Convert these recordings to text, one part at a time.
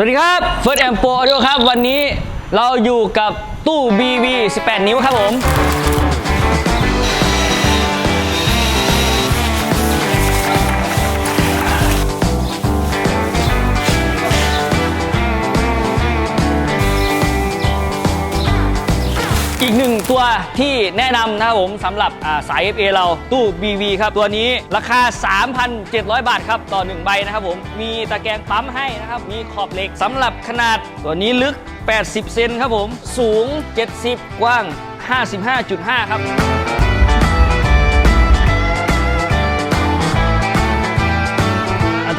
สวัสดีครับเฟิร์สแอมโปรดิโอครับ วันนี้เราอยู่กับตู้ BV 18 นิ้วครับผม งตัวที่แนะนำนะครับผมสำหรับสาย FA เราตู้ BV ครับตัวนี้ราคา 3,700 บาทครับต่อ 1 ใบนะครับผมมีตะแกรงปั๊มให้นะครับมีขอบเหล็กสำหรับขนาดตัวนี้ลึก 80 เซนครับผมสูง 70 กว้าง 55.5 ครับ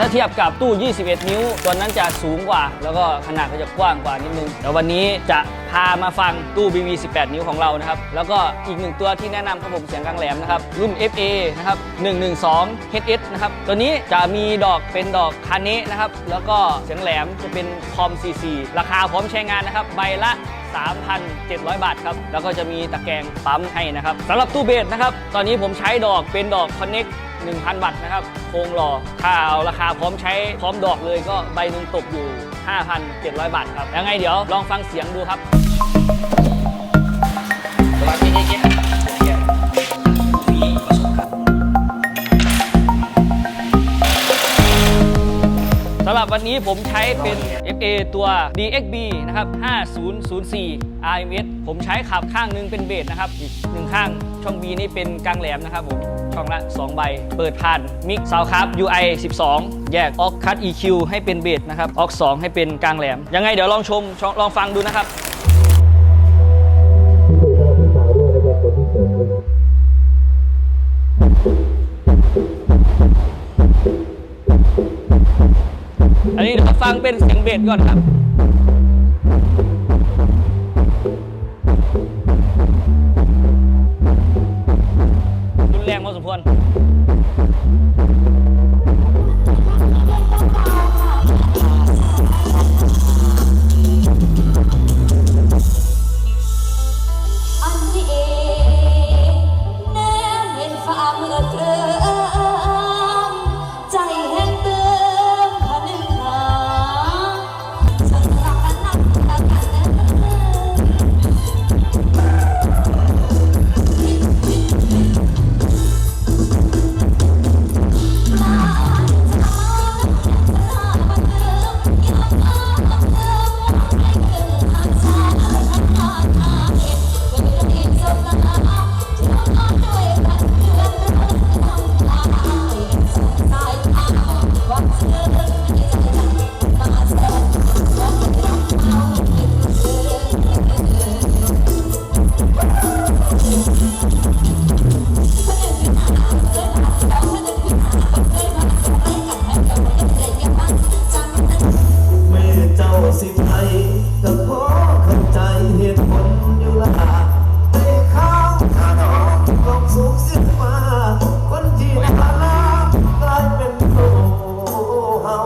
ถ้าเทียบกับตู้ 21 นิ้ว ตัวนั้นจะสูงกว่า แล้วก็ขนาดก็จะกว้างกว่านิดนึงเดี๋ยววันนี้จะพามาฟังตู้ BV 18 นิ้วของเรานะครับ แล้วก็อีกหนึ่งตัวที่แนะนำครับผมเสียงกลางแหลมนะครับ รุ่น FA นะครับ 112 HS นะครับ ตัวนี้จะมีดอกเป็นดอกคาเนะนะครับ แล้วก็เสียงแหลมจะเป็นคอม CC ราคาพร้อมใช้งานนะครับ ใบละ 3,700 บาทครับ แล้วก็จะมีตะแกรงปั๊มให้นะครับสำหรับตู้เบสนะครับ ตอนนี้ผมใช้ดอกเป็นดอก Connect 1,000 วัตต์นะครับ โครงหล่อถ้าเอาราคาพร้อมใช้พร้อมดอกเลยก็ใบหนึ่งตกอยู่ 5,700 บาทครับ ยังไงเดี๋ยวลองฟังเสียงดูครับ วันนี้ผมใช้เป็น FA ตัว DXB นะครับ 5004 RMS ผมใช้ขับข้างหนึงเป็นเบสนะครับ อีกหนึ่งข้างช่อง B นี่เป็นกลางแหลมนะครับผม ช่องละ 2 ใบ เปิดผ่านมิกซาวครับ UI 12 แยกออกคัด EQ ให้เป็นเบสนะครับ ออก 2 ให้เป็นกลางแหลม ยังไงเดี๋ยวลองชม ลองฟังดูนะครับ อันนี้เดี๋ยวฟังเป็นเสียงเบสก่อนครับรุนแรงพอสมควรอันนี้เองแนมเห็นฟ้าเมื่อเกิม สิไทยก็พอเข้าใจเหตุผลอยู่ละใจข้าวขาดอกตกสูงสิ้นมา คนที่น่ารักกลายเป็นโตเฮา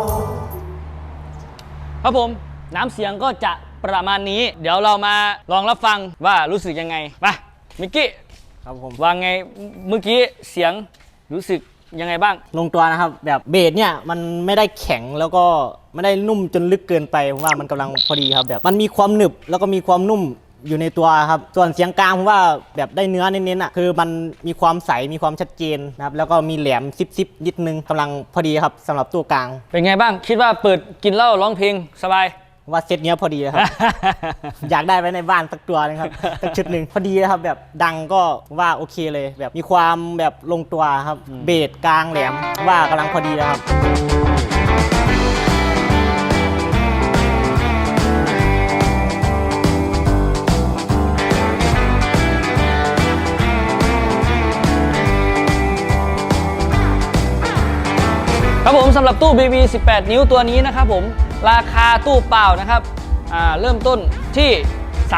ครับผมน้ำเสียงก็จะประมาณนี้ เดี๋ยวเรามาลองรับฟังว่ารู้สึกยังไงไปมิกกี้ครับผม ว่าไงเมื่อกี้เสียงรู้สึก ยังไงบ้าง ลงตัวนะครับ แบบเบสเนี่ยมันไม่ได้แข็งแล้วก็ไม่ได้นุ่มจนลึกเกินไปผมว่ามันกำลังพอดีครับแบบมันมีความหนึบแล้วก็มีความนุ่มอยู่ในตัวครับ ส่วนเสียงกลางผมว่าแบบได้เนื้อเน้นๆอะคือมันมีความใสมีความชัดเจนนะครับแล้วก็มีแหลมซิบๆนิดนึงกำลังพอดีครับสำหรับตัวกลาง เป็นไงบ้าง คิดว่าเปิดกินเหล้าร้องเพลงสบาย ว่าเซตเนี้ยพอดีเลยครับ อยากได้ไว้ในบ้านสักตัวนึงครับสักชุดหนึ่งพอดีนะครับ แบบดังก็ว่าโอเคเลย แบบมีความแบบลงตัวครับ เบสกลางแหลมว่ากำลังพอดีแล้วครับครับผมสำหรับตู้ BB 18 นิ้วตัวนี้นะครับผม ราคาตู้เปล่านะครับเริ่มต้นที่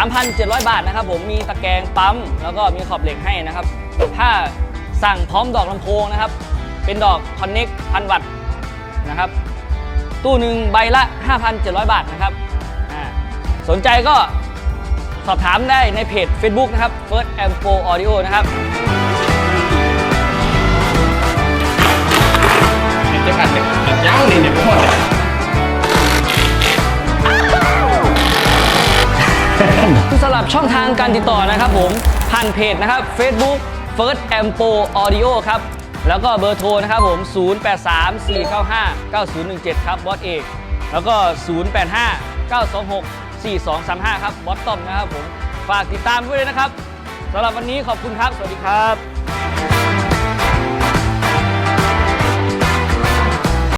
3,700 บาทนะครับผมมีตะแกรงปั๊ม แล้วก็มีขอบเหล็กให้นะครับ ถ้าสั่งพร้อมดอกลำโพงนะครับ เป็นดอก Connect พันวัตต์นะครับ ตู้หนึ่งใบละ 5,700 บาทนะครับสนใจก็สอบถามได้ในเพจ Facebook นะครับ First a m p o Audio นะครับจะกัดจะกัดยาวนี่เนี่ย ช่องทางการติดต่อนะครับผมผ่านเพจนะครับ Facebook First Ampo Audio ครับ แล้วก็เบอร์โทรนะครับผม 0834959017 ครับบอสเอก แล้วก็ 0859264235 ครับบอสต้อมนะครับผม ฝากติดตามด้วยนะครับสำหรับวันนี้ขอบคุณครับ สวัสดีครับ